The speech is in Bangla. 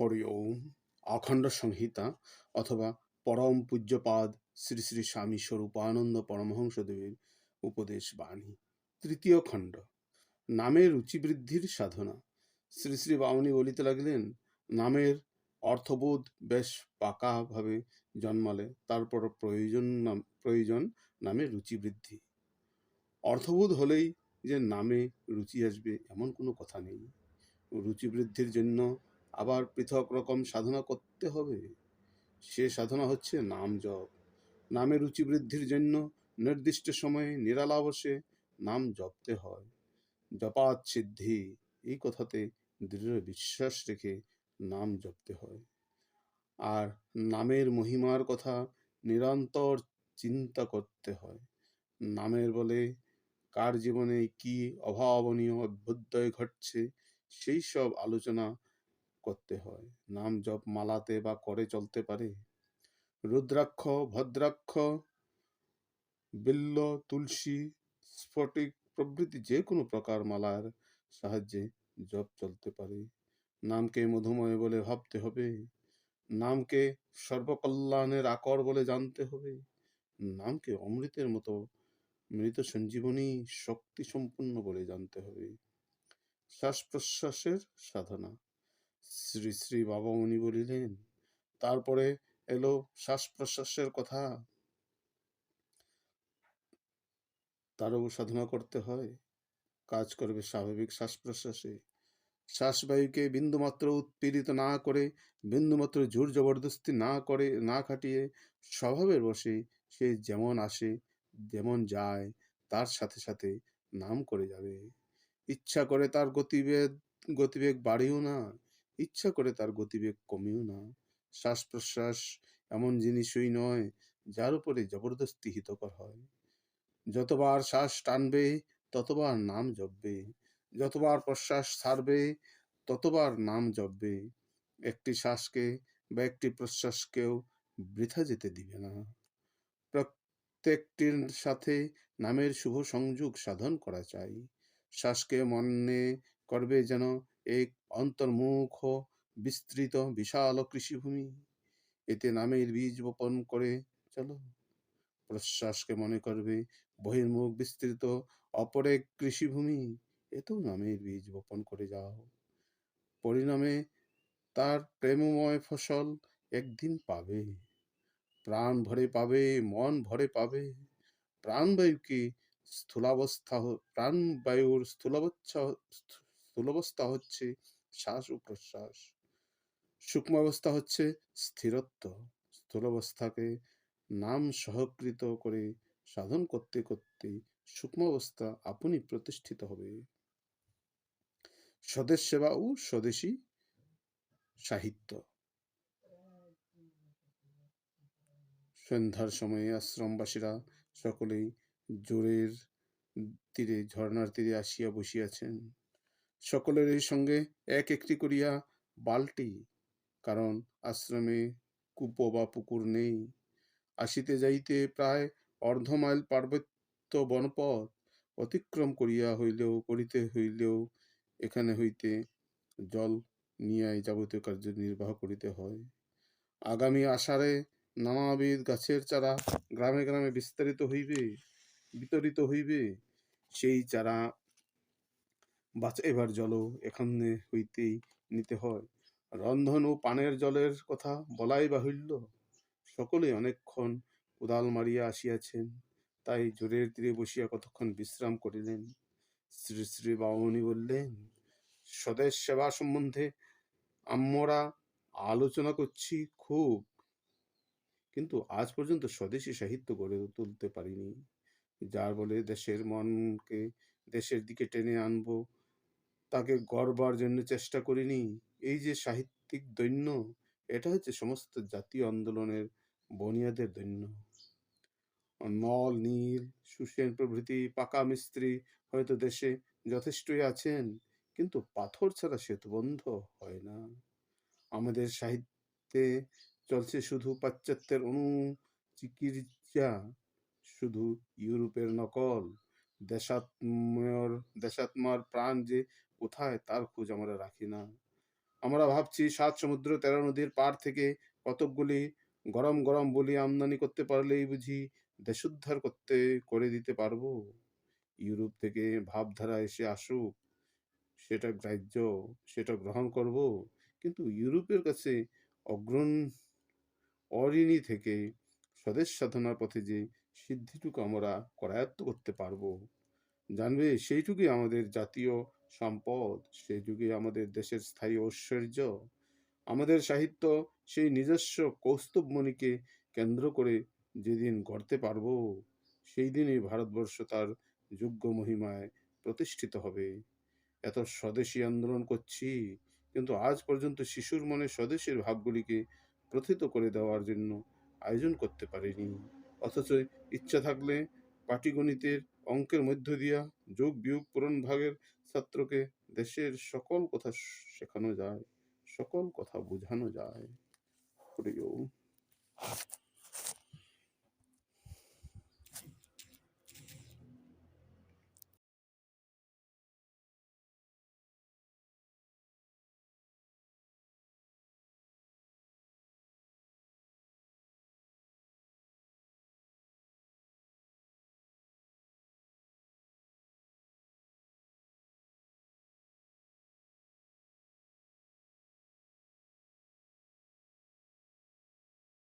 হরি ওম অখণ্ড সংহিতা অথবা পরম পূজ্যপাদ শ্রী শ্রী স্বামী স্বরূপানন্দ পরমহংসদেবের উপদেশ বাণী। তৃতীয় খণ্ড। নামের রুচিবৃদ্ধির সাধনা। শ্রী শ্রী বামনী বলিতে লাগলেন, নামের অর্থবোধ বেশ পাকাভাবে জন্মালে, তারপর প্রয়োজন নাম, প্রয়োজন নামের রুচিবৃদ্ধি। অর্থবোধ হলেই যে নামে রুচি আসবে, এমন কোনো কথা নেই। রুচি বৃদ্ধির জন্য আবার পৃথক রকম সাধনা করতে হবে। সে সাধনা হচ্ছে নাম জপ। নামে রুচি বৃদ্ধির জন্য নির্দিষ্ট সময়ে নিরালাবসে নাম জপতে হয়। জপাত সিদ্ধি, এই কথাতে দৃঢ় বিশ্বাস রেখে নাম জপতে হয়। আর নামের মহিমার কথা নিরন্তর চিন্তা করতে হয়। নামের বলে কার জীবনে কি অভাবনীয় অভ্যুদয় ঘটছে, সেই সব আলোচনা করতে হয়। নাম জপ মালাতে বা করে চলতে পারে। রুদ্রাক্ষ, ভদ্রাক্ষ, বিল্ল, তুলসী, স্ফটিক প্রভৃতি যে কোনো প্রকার মালার সাহায্যে জপ চলতে পারে। নামকে মধুময় বলে ভাবতে হবে। নামকে সর্বকল্যাণের আকর বলে জানতে হবে। নামকে অমৃতের মতো মৃত সঞ্জীবনী শক্তি সম্পূর্ণ বলে জানতে হবে। শ্বাস প্রশ্বাসের সাধনা। শ্রী শ্রী বাবামণি বলিলেন, তারপরে এলো শ্বাস প্রশ্বাসের কথা। তারও সাধনা করতে হয়, কাজ করবে স্বাভাবিক শ্বাস প্রশ্বাসে শ্বাসবায়ুকে বিন্দুমাত্র উৎপীড়িত না করে, বিন্দুমাত্র জোর জবরদস্তি না করে, না খাটিয়ে স্বভাবের বসে সে যেমন আসে, যেমন যায়, তার সাথে সাথে নাম করে যাবে। ইচ্ছা করে তার গতিবেগ গতিবেগ বাড়েও না। ইচ্ছা করে তার গতিবেগ কমেও না। শ্বাস প্রশ্বাস এমন জিনিসই নয়, যার উপরে জবরদস্তি হিতকর হয়। যতবার শ্বাস টানবে, ততবার নাম জপবে। যতবার প্রশ্বাস ছাড়বে, ততবার নাম জপবে। একটি শ্বাসকে বা একটি প্রশ্বাসকেও বৃথা যেতে দিবে না। প্রত্যেকটির সাথে নামের শুভ সংযোগ সাধন করা চাই। শ্বাসকে মনে করবে যেন এক অন্তর্মুখ, বিস্তৃত, বিশাল কৃষিভূমি। এতে নামের বীজ বপন করে চলো। প্রশ্বাসকে মনে করবে, বহির্মুখ, বিস্তৃত, অপর এক কৃষিভূমি। এতেও নামের বীজ বপন করে যাও। পরিণামে তার প্রেমময় ফসল একদিন পাবে। প্রাণ ভরে পাবে, মন ভরে পাবে। প্রাণবায়ুকে স্থূলাবস্থা, প্রাণবায়ুর স্থূলাবস্থা স্থূলাবস্থা হচ্ছে শ্বাস ও প্রশ্বাস। সূক্ষ্ম অবস্থা হচ্ছে স্থিরত্ব। স্থূলাবস্থাকে নাম সহকৃত করে সাধন করতে করতে সূক্ষ্ম অবস্থা আপনি প্রতিষ্ঠিত হবে। স্বদেশ সেবা ও স্বদেশী সাহিত্য। সন্ধ্যার সময়ে আশ্রমবাসীরা সকলেই জোরের তীরে, ঝর্ণার তীরে আসিয়া বসিয়াছেন। সকলের এই সঙ্গে এক একটি করিয়া বালটি, কারণ আশ্রমে কূপ বা পুকুর নেই। আসিতে যাইতে প্রায় অর্ধ মাইল পার্বত্য বনপথ অতিক্রম করিয়া হইলেও, করিতে হইলেও এখানে হইতে জল নিয়াই যাবতীয় কার্য নির্বাহ করিতে হয়। আগামী আষাঢ়ে নানাবিধ গাছের চারা গ্রামে গ্রামে বিস্তারিত হইবে, বিতরিত হইবে। সেই চারা বাঁচাইবার জলও এখানে হইতেই নিতে হয়। রন্ধন ও পানের জলের কথা বলাই বাহুল্য। সকলে অনেকক্ষণ কোদাল মারিয়া আসিয়াছেন। তাই জোরের তীরে বসিয়া কতক্ষণ বিশ্রাম করিলেন? শ্রী শ্রী বামনি বললেন, স্বদেশ সেবা সম্বন্ধে আমরা আলোচনা করছি খুব। কিন্তু আজ পর্যন্ত স্বদেশী সাহিত্য গড়ে তুলতে পারিনি। যার বলে দেশের মনকে দেশের দিকে টেনে আনব তাকে গড়বার জন্য চেষ্টা করিনি। এই যে সাহিত্যিক দৈন্য, এটা হচ্ছে সমস্ত জাতীয় আন্দোলনের বনিয়াদের দৈন্য। নল নীল সুসেন প্রভৃতি, পাকা মিস্ত্রি হয়তো দেশে যথেষ্টই আছেন, কিন্তু পাথর ছাড়া সেতুবন্ধ হয় না। আমাদের সাহিত্যে চলছে শুধু পাশ্চাত্যের অনু চিকিৎসা শুধু ইউরোপের নকল। দেশাত্মর, দেশাত্মার প্রাণ যে কোথায় তার খোঁজ আমরা রাখি না। আমরা ভাবছি সাত সমুদ্র, তেরো নদীর পার থেকে কতকগুলি গরম গরম বলি আমদানি করতে পারলেই বুঝি দেশোদ্ধার করতে, করে দিতে পারব। ইউরোপ থেকে ভাবধারা এসে আসুক, সেটা গ্রাহ্য, সেটা গ্রহণ করব। কিন্তু ইউরোপের কাছে অগ্রণ অরিণী থেকে স্বদেশ সাধনার পথে যে সিদ্ধিটুকু আমরা করায়ত্ত করতে পারব। জানবে সেইটুকুই আমাদের জাতীয় সম্পদ, সেই যুগে আমাদের দেশের স্থায়ী ঐশ্বর্য, আমাদের সাহিত্য সেই নিজস্ব কৌস্তুভমণিকে কেন্দ্র করে যেদিন গড়তে পারব, সেই দিনই ভারতবর্ষ তার যোগ্য মহিমায় প্রতিষ্ঠিত হবে। এত স্বদেশী আন্দোলন করছি, কিন্তু আজ পর্যন্ত শিশুর মনে স্বদেশের ভাবগুলিকে প্রথিত করে দেওয়ার জন্য আয়োজন করতে পারিনি। অথচ ইচ্ছা থাকলে পাটিগণিতের অঙ্কের মধ্য দিয়া যোগ বিয়োগ পূরণ ভাগের ছাত্রকে দেশের সকল কথা শেখানো যায়, সকল কথা বোঝানো যায় হরি ওম।